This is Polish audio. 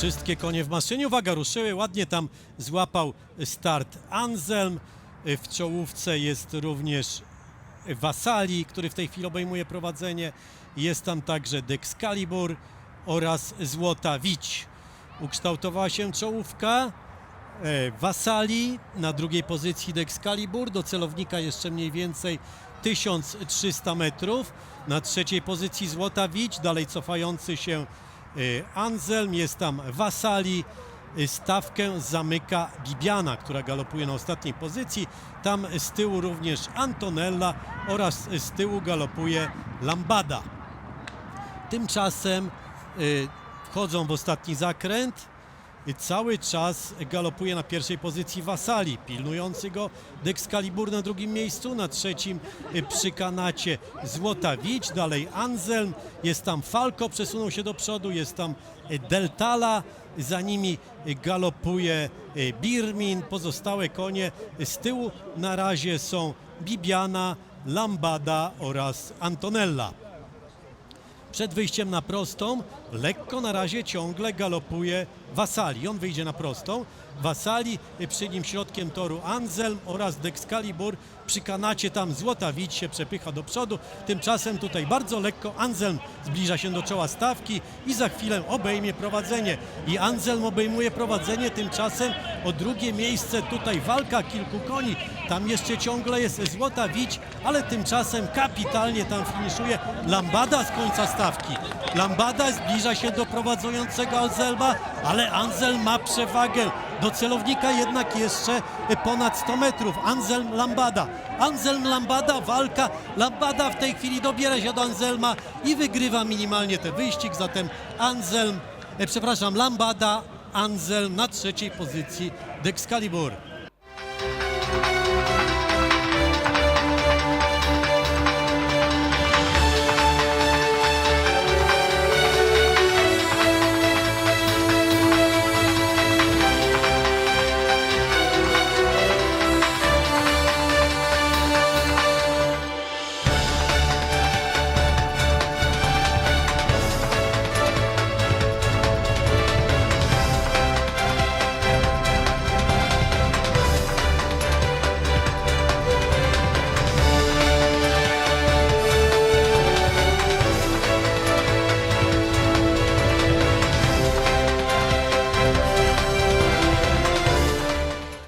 Wszystkie konie w maszynie. Uwaga, ruszyły. Ładnie tam złapał start Anselm. W czołówce jest również Wasali, który w tej chwili obejmuje prowadzenie. Jest tam także Dexcalibur oraz Złota Wić. Ukształtowała się czołówka. E, Wasali na drugiej pozycji Dexcalibur, do celownika jeszcze mniej więcej 1300 metrów. Na trzeciej pozycji Złota Wić, dalej cofający się Anselm, jest tam Wasali. E, Stawkę zamyka Bibiana, która galopuje na ostatniej pozycji. Tam z tyłu również Antonella oraz z tyłu galopuje Lambada. Tymczasem y, wchodzą w ostatni zakręt. I cały czas galopuje na pierwszej pozycji Wasali, pilnujący go Dexcalibur na drugim miejscu, na trzecim y, przy kanacie Złota Wić, dalej Anselm, jest tam Falco, przesunął się do przodu, jest tam y, Deltala, za nimi y, galopuje Birmin, pozostałe konie z tyłu na razie są Bibiana, Lambada oraz Antonella. Przed wyjściem na prostą, lekko na razie ciągle galopuje Wasali. On wyjdzie na prostą. Wasali, przy nim środkiem toru Anselm oraz Dexcalibur. Przy kanacie tam Złota Widź się przepycha do przodu. Tymczasem tutaj bardzo lekko Anselm zbliża się do czoła stawki i za chwilę obejmie prowadzenie. I Anselm obejmuje prowadzenie, tymczasem o drugie miejsce tutaj walka kilku koni. Tam jeszcze ciągle jest Złota Widź, ale tymczasem kapitalnie tam finiszuje Lambada z końca stawki. Lambada zbliża się do prowadzącego Anselma, ale Anselm ma przewagę. Do celownika jednak jeszcze ponad 100 metrów. Anselm Lambada. Anselm Lambada, walka. Lambada w tej chwili dobiera się do Anselma i wygrywa minimalnie ten wyścig. Zatem Anselm, e, przepraszam, Lambada, Anselm na trzeciej pozycji Dexcalibur.